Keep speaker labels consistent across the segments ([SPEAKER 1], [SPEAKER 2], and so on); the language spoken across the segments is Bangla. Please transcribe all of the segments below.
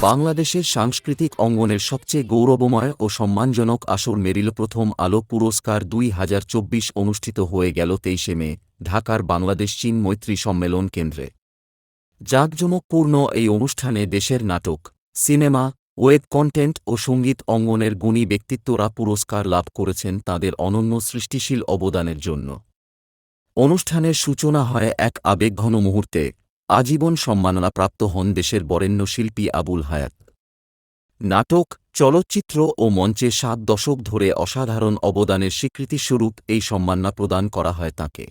[SPEAKER 1] বাংলাদেশের সাংস্কৃতিক অঙ্গনের সবচেয়ে গৌরবময় ও সম্মানজনক আসর মেরিল প্রথম আলো পুরস্কার দুই হাজার চব্বিশ অনুষ্ঠিত হয়ে গেল তেইশে মে, ঢাকার বাংলাদেশ চীন মৈত্রী সম্মেলন কেন্দ্রে। জাঁকজমকপূর্ণ এই অনুষ্ঠানে দেশের নাটক, সিনেমা, ওয়েব কন্টেন্ট ও সংগীত অঙ্গনের গুণী ব্যক্তিত্বরা পুরস্কার লাভ করেছেন তাদের অনন্য সৃষ্টিশীল অবদানের জন্য। অনুষ্ঠানের সূচনা হয় এক আবেগঘন মুহূর্তে। আজীবন সম্মাননা প্রাপ্ত হন দেশের বরেণ্য শিল্পী আবুল হায়াত। নাটক, চলচ্চিত্র ও মঞ্চে সাত দশক ধরে অসাধারণ অবদানের স্বীকৃতিস্বরূপ এই সম্মাননা প্রদান করা হয় তাঁকে।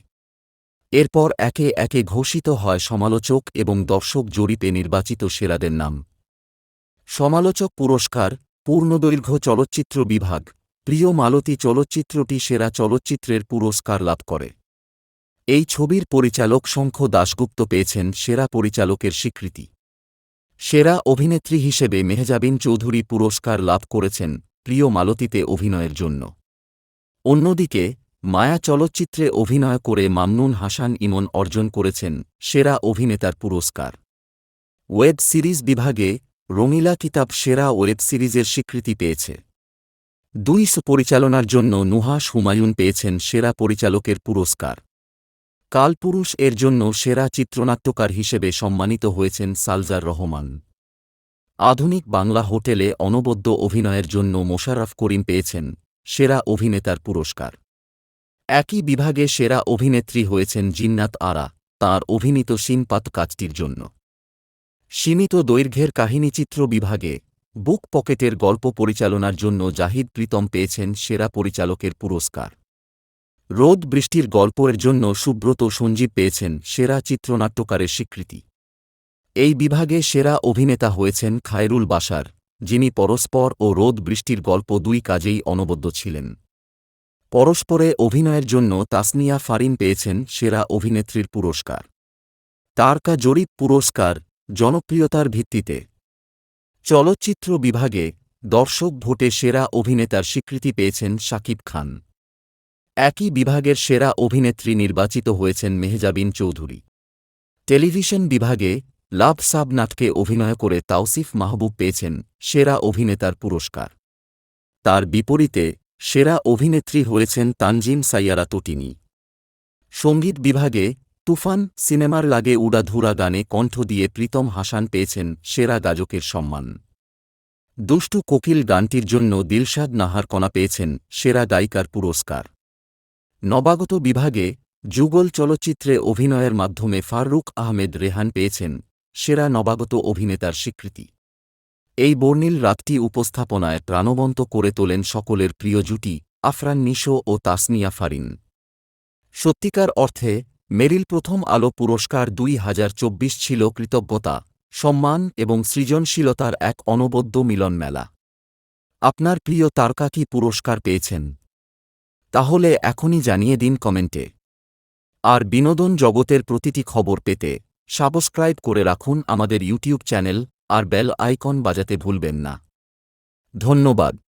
[SPEAKER 1] এরপর একে একে ঘোষিত হয় সমালোচক এবং দর্শক জরিপে নির্বাচিত সেরাদের নাম। সমালোচক পুরস্কার, পূর্ণদৈর্ঘ্য চলচ্চিত্র বিভাগ, প্রিয় মালতী চলচ্চিত্রটি সেরা চলচ্চিত্রের পুরস্কার লাভ করে। এই ছবির পরিচালক শঙ্খ দাশগুপ্ত পেয়েছেন সেরা পরিচালকের স্বীকৃতি। সেরা অভিনেত্রী হিসেবে মেহজাবিন চৌধুরী পুরস্কার লাভ করেছেন প্রিয় মালতীতে অভিনয়ের জন্য। অন্যদিকে, মায়া চলচ্চিত্রে অভিনয় করে মামনুন হাসান ইমন অর্জন করেছেন সেরা অভিনেতার পুরস্কার। ওয়েব সিরিজ বিভাগে রঙিলা কিতাব সেরা ওয়েব সিরিজের স্বীকৃতি পেয়েছে। দুইস পরিচালনার জন্য নুহাস হুমায়ুন পেয়েছেন সেরা পরিচালকের পুরস্কার। কালপুরুষ এর জন্য সেরা চিত্রনাট্যকার হিসেবে সম্মানিত হয়েছেন সালজার রহমান। আধুনিক বাংলা হোটেলে অনবদ্য অভিনয়ের জন্য মোশাররফ করিম পেয়েছেন সেরা অভিনেতার পুরস্কার। একই বিভাগে সেরা অভিনেত্রী হয়েছেন জিন্নাত আরা, তাঁর অভিনীত সিনপাত কাজটির জন্য। সীমিত দৈর্ঘ্যের কাহিনীচিত্র বিভাগে বুক পকেটের গল্প পরিচালনার জন্য জাহিদ প্রীতম পেয়েছেন সেরা পরিচালকের পুরস্কার। রোদ বৃষ্টির গল্পের জন্য সুব্রত সঞ্জীব পেয়েছেন সেরা চিত্রনাট্যকারের স্বীকৃতি। এই বিভাগে সেরা অভিনেতা হয়েছেন খায়রুল বাসার যিনি পরস্পর ও রোদ বৃষ্টির গল্প দুই কাজেই অনবদ্য ছিলেন। পরস্পরে অভিনয়ের জন্য তাসনিয়া ফারিন পেয়েছেন সেরা অভিনেত্রীর পুরস্কার। তারকা জরিপ পুরস্কার জনপ্রিয়তার ভিত্তিতে। চলচ্চিত্র বিভাগে দর্শক ভোটে সেরা অভিনেতার স্বীকৃতি পেয়েছেন শাকিব খান। একই বিভাগের সেরা অভিনেত্রী নির্বাচিত হয়েছেন মেহজাবিন চৌধুরী। টেলিভিশন বিভাগে লাভ সাব নাটকে অভিনয় করে তাওসিফ মাহবুব পেয়েছেন সেরা অভিনেতার পুরস্কার। তার বিপরীতে সেরা অভিনেত্রী হয়েছেন তানজিম সাইয়ারা তটিনী। সংগীত বিভাগে তুফান সিনেমার লাগে উড়াধুরা গানে কণ্ঠ দিয়ে প্রীতম হাসান পেয়েছেন সেরা গাজকের সম্মান। দুষ্টু কোকিল গানটির জন্য দিলশাদ নাহার কণা পেয়েছেন সেরা গায়িকার পুরস্কার। নবাগত বিভাগে যুগল চলচ্চিত্রে অভিনয়ের মাধ্যমে ফারুক আহমেদ রেহান পেয়েছেন সেরা নবাগত অভিনেতার স্বীকৃতি। এই বর্ণিল রাতটি উপস্থাপনায় প্রাণবন্ত করে তোলেন সকলের প্রিয় জুটি আফরান নিশো ও তাসনিয়া ফারিন। সত্যিকার অর্থে, মেরিল প্রথম আলো পুরস্কার দুই হাজার চব্বিশ ছিল কৃতজ্ঞতা, সম্মান এবং সৃজনশীলতার এক অনবদ্য মিলন মেলা আপনার প্রিয় তারকা কি পুরস্কার পেয়েছেন? তাহলে এখনই জানিয়ে দিন কমেন্টে। আর বিনোদন জগতের প্রতিটি খবর পেতে সাবস্ক্রাইব করে রাখুন আমাদের ইউটিউব চ্যানেল আর বেল আইকন বাজাতে ভুলবেন না। ধন্যবাদ।